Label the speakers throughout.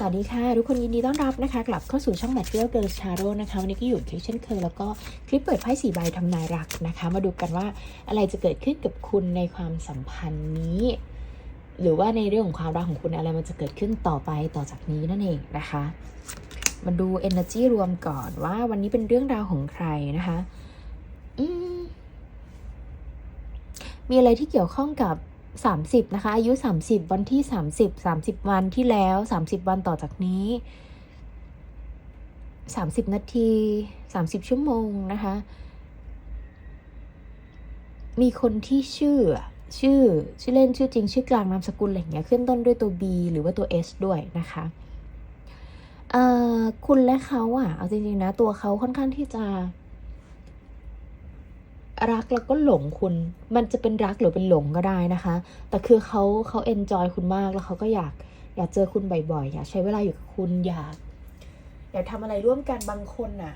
Speaker 1: สวัสดีค่ะ ทุกคนยินดีต้อนรับนะคะ กลับเข้าสู่ช่อง Material Girls Tarot นะคะ วันนี้ก็อยู่คลิปเช่นเคย แล้วก็คลิปเปิดไพ่สีใบทำนายรักนะคะ มาดูกันว่าอะไรจะเกิดขึ้นกับคุณในความสัมพันธ์นี้ หรือว่าในเรื่องของความรักของคุณอะไรมันจะเกิดขึ้นต่อไปต่อจากนี้นั่นเองนะคะมาดู energy รวมก่อนว่าวันนี้เป็นเรื่องราวของใครนะคะมมีอะไรที่เกี่ยวข้องกับ 30 นะคะ อายุ 30 วันที่ 30 30 วันที่แล้ว 30 วันต่อจากนี้ 30 นาที 30 ชั่วโมงนะคะ มีคนที่ชื่อชื่อชื่อเล่นชื่อจริง ชื่อกลางนามสกุลอะไรเงี้ยขึ้นต้นด้วยตัว B หรือว่าตัว S ด้วยนะคะเอ่อคุณและเขาอะ เอาจริงๆนะ ตัวเขาค่อนข้างที่จะ รักแล้วก็หลงคุณ มันจะเป็นรักหรือเป็นหลงก็ได้นะคะ แต่คือเขาเขาเอนจอยคุณมากแล้วเขาก็อยากอยากเจอคุณบ่อยๆอยากใช้เวลาอยู่กับคุณอยากอยากทำอะไรร่วมกันบางคนน่ะ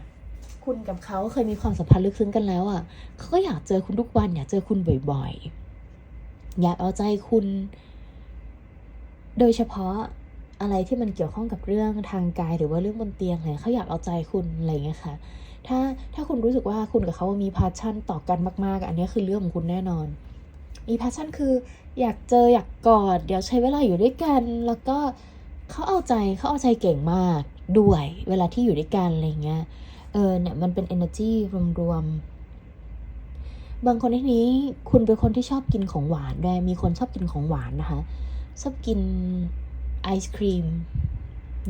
Speaker 1: คุณกับเขาเคยมีความสัมพันธ์ลึกซึ้งกันแล้วอะเขาก็อยากเจอคุณทุกวัน อยากเจอคุณบ่อยๆ อยากเอาใจคุณ โดยเฉพาะอะไรที่มันเกี่ยวข้องกับเรื่องทางกายหรือว่าเรื่องบนเตียงอะไรเขาอยากเอาใจคุณอะไรเงี้ยค่ะ ถ้าถ้าคุณรู้สึกว่าคุณกับเขามีพาชั่นต่อกันมาก ๆ อันนี้คือเรื่องของคุณแน่นอน มีพาชั่นคืออยากเจออยากกอด เดี๋ยวใช้เวลาอยู่ด้วยกัน แล้วก็เขาเอาใจเขาเอาใจเก่งมากด้วยเวลาที่อยู่ด้วยกันอะไรเงี้ย เออเนี่ยมันเป็น energy รวมๆ บางคนในนี้คุณเป็นคนที่ชอบกินของหวานด้วย มีคนชอบกินของหวานนะคะ ชอบกินไอศครีม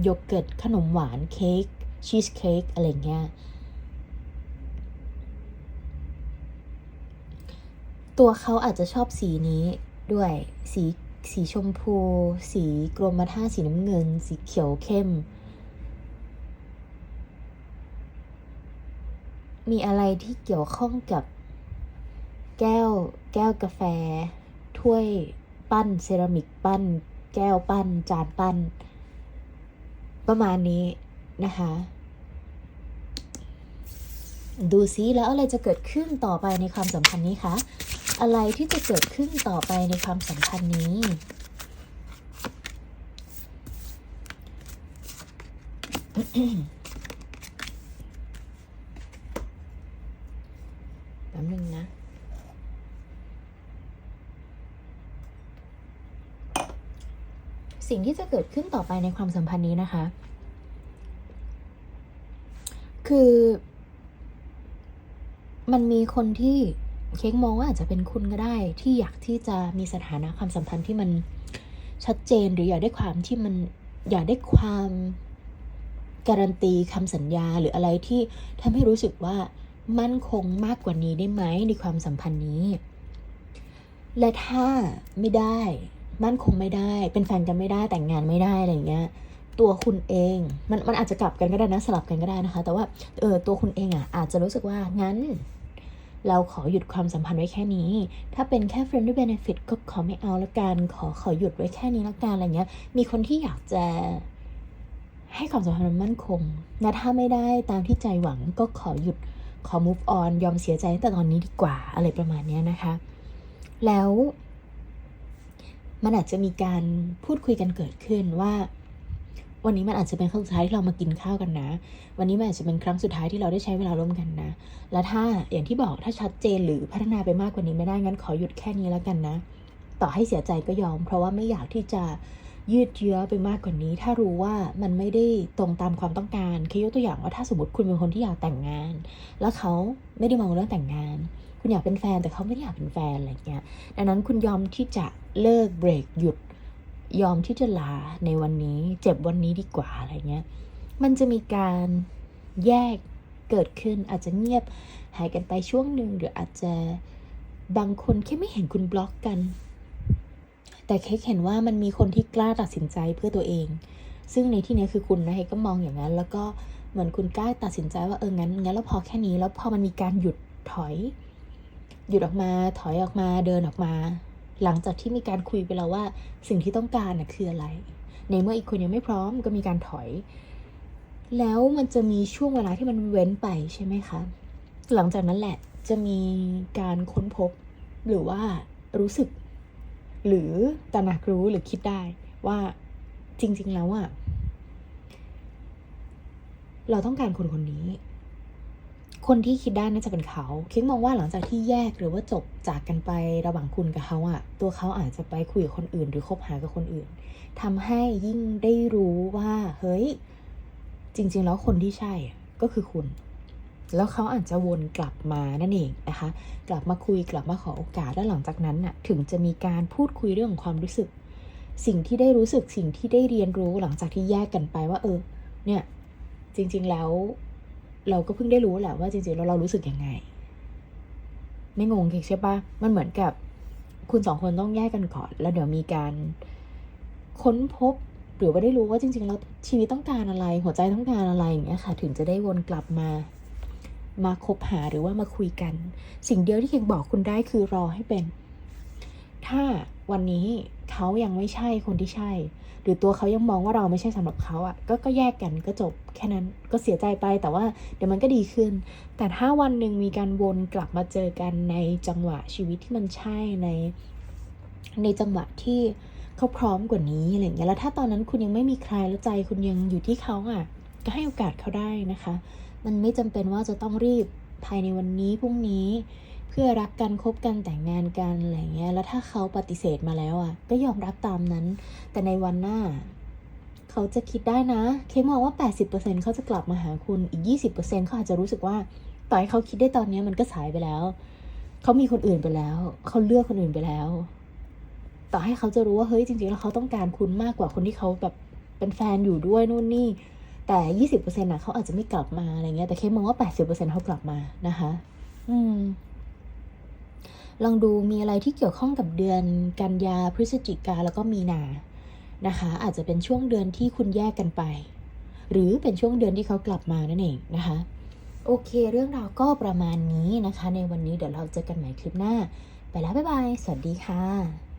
Speaker 1: โยเกิร์ตขนมหวานเค้กชีสเค้กอะไรเงี้ย ตัวเขาอาจจะชอบสีนี้ด้วยสีสีชมพู สีกรมท่าสีน้ำเงิน สีเขียวเข้ม มีอะไรที่เกี่ยวข้องกับแก้ว แก้วกาแฟ ถ้วยปั้นเซรามิกปั้น แก้วปั้น จานปั้น ประมาณนี้นะคะ ดูซิแล้วอะไรจะเกิดขึ้นต่อไปในความสัมพันธ์นี้คะ อะไรที่จะเกิดขึ้นต่อไปในความสัมพันธ์นี้ แป๊บนึงนะสิ่งที่จะเกิดขึ้นต่อไปในความสัมพันธ์นี้นะคะ คือ มันมีคนที่ เค้กมองว่าอาจจะเป็นคุณก็ได้ ที่อยากที่จะมีสถานะความสัมพันธ์ที่มันชัดเจนหรืออยากได้ความที่มันอยากได้ความการันตีคำสัญญาหรืออะไรที่ทำให้รู้สึกว่ามั่นคงมากกว่านี้ได้ไหมในความสัมพันธ์นี้ และถ้าไม่ได้ มั่นคงไม่ได้ เป็นแฟนกันไม่ได้แต่งงานไม่ได้อะไรอย่างเงี้ย ตัวคุณเองมันมันอาจจะกลับกันก็ได้นะสลับกันก็ได้นะคะ แต่ว่าเออตัวคุณเองอะอาจจะรู้สึกว่างั้น เราขอหยุดความสัมพันธ์ไว้แค่นี้ ถ้าเป็นแค่ friendly benefit ก็ขอไม่เอาละกัน ขอขอหยุดไว้แค่นี้ละกันอะไรเงี้ย มีคนที่อยากจะให้ความสัมพันธ์มันมั่นคงนะถ้าไม่ได้ตามที่ใจหวังก็ขอหยุดขอ move on ยอมเสียใจตั้งแต่ตอนนี้ดีกว่าอะไรประมาณนี้นะคะ แล้วมันอาจจะมีการพูดคุยกันเกิดขึ้นว่า วันนี้มันอาจจะเป็นครั้งสุดท้ายที่เรามากินข้าวกันนะ วันนี้มันอาจจะเป็นครั้งสุดท้ายที่เราได้ใช้เวลาร่วมกันนะ แล้วถ้าอย่างที่บอกถ้าชัดเจนหรือพัฒนาไปมากกว่านี้ไม่ได้งั้นขอหยุดแค่นี้แล้วกันนะ ต่อให้เสียใจก็ยอม เพราะว่าไม่อยากที่จะยืดเยื้อไปมากกว่านี้ ถ้ารู้ว่ามันไม่ได้ตรงตามความต้องการคือยกตัวอย่างว่าถ้าสมมติคุณเป็นคนที่อยากแต่งงาน แล้วเขาไม่ได้มองเรื่องแต่งงาน คุณอยากเป็นแฟนแต่เขาไม่ได้อยากเป็นแฟนอะไรเงี้ย ดังนั้นคุณยอมที่จะเลิกเบรกหยุด ยอมที่จะลาในวันนี้ เจ็บวันนี้ดีกว่าอะไรเงี้ย มันจะมีการแยกเกิดขึ้นอาจจะเงียบหายกันไปช่วงหนึ่งหรืออาจจะบางคนแค่ไม่เห็นคุณบล็อกกัน แต่เค้กเห็นว่ามันมีคนที่กล้าตัดสินใจเพื่อตัวเอง ซึ่งในที่นี้คือคุณนะเค้กก็มองอย่างนั้น แล้วก็เหมือนคุณกล้าตัดสินใจว่าเอองั้นงั้นแล้วพอแค่นี้แล้วพอมันมีการหยุดถอย หยุดออกมาถอยออกมาเดินออกมา หลังจากที่มีการคุยไปแล้วว่าสิ่งที่ต้องการนะคืออะไร ในเมื่ออีกคนยังไม่พร้อมก็มีการถอย แล้วมันจะมีช่วงเวลาที่มันเว้นไปใช่ไหมคะ หลังจากนั้นแหละจะมีการค้นพบ หรือว่ารู้สึก หรือตระหนักรู้หรือคิดได้ว่าจริง ๆ แล้วอะเราต้องการคนคนนี้ คนที่คิดได้น่าจะเป็นเขาค้กมองว่าหลังจากที่แยกหรือว่าจบจากกันไประหว่างคุณกับเขาอะตัวเขาอาจจะไปคุยกับคนอื่น หรือคบหากับคนอื่นทำให้ยิ่งได้รู้ว่า เฮ้ย จริง ๆ แล้วคนที่ใช่อะก็คือคุณ แล้วเขาอาจจะวนกลับมานั่นเองนะคะ กลับมาคุยกลับมาขอโอกาสแล้วหลังจากนั้นน่ะ ถึงจะมีการพูดคุยเรื่องของความรู้สึก สิ่งที่ได้รู้สึกสิ่งที่ได้เรียนรู้หลังจากที่แยกกันไปว่า เออ เนี่ย จริง ๆ แล้ว เราก็เพิ่งได้รู้แหละว่าจริงๆแล้วเรารู้สึกยังไง ไม่งงเค้กใช่ปะมันเหมือนกับคุณสองคนต้องแยกกันก่อน แล้วเดี๋ยวมีการค้นพบหรือว่าได้รู้ว่าจริงๆแล้วชีวิตต้องการอะไร หัวใจต้องการอะไรอย่างเงี้ยค่ะ ถึงจะได้วนกลับมามาคบหาหรือว่ามาคุยกัน สิ่งเดียวที่เค้กบอกคุณได้คือรอให้เป็น ถ้าวันนี้เขายังไม่ใช่คนที่ใช่ หรือตัวเขายังมองว่าเราไม่ใช่สำหรับเขาอะก็ก็แยกกันก็จบแค่นั้นก็เสียใจไปแต่ว่าเดี๋ยวมันก็ดีขึ้น แต่ถ้าวันหนึ่งมีการวนกลับมาเจอกันในจังหวะชีวิตที่มันใช่ใน ในจังหวะที่เขาพร้อมกว่านี้อะไรอย่างเงี้ยแล้วถ้าตอนนั้นคุณยังไม่มีใครแล้วใจคุณยังอยู่ที่เขาอะ ก็ให้โอกาสเขาได้นะคะ มันไม่จำเป็นว่าจะต้องรีบภายในวันนี้พรุ่งนี้ เพื่อรักกันคบกันแต่งงานกันอะไรเงี้ย แล้วถ้าเขาปฏิเสธมาแล้วอะ ก็ยอมรับตามนั้น แต่ในวันหน้า เขาจะคิดได้นะ เคมองว่า 80%เขาจะกลับมาหาคุณอีก 20%เขาอาจจะรู้สึกว่าต่อให้เขาคิดได้ตอนนี้มันก็สายไปแล้ว เขามีคนอื่นไปแล้ว เขาเลือกคนอื่นไปแล้ว ต่อให้เขาจะรู้ว่าเฮ้ยจริงๆแล้วเขาต้องการคุณมากกว่าคนที่เขาแบบเป็นแฟนอยู่ด้วยนู่นนี่ แต่ 20%น่ะเขาอาจจะไม่กลับมาอะไรเงี้ย แต่เคมองว่า 80%เขากลับมานะคะ อืม ลองดูมีอะไรที่เกี่ยวข้องกับเดือนกันยาพฤศจิกาแล้วก็มีนานะคะ อาจจะเป็นช่วงเดือนที่คุณแยกกันไป หรือเป็นช่วงเดือนที่เขากลับมานั่นเองนะคะ โอเค เรื่องราวก็ประมาณนี้นะคะ ในวันนี้เดี๋ยวเราเจอกันใหม่คลิปหน้า ไปแล้วบ๊ายบาย สวัสดีค่ะ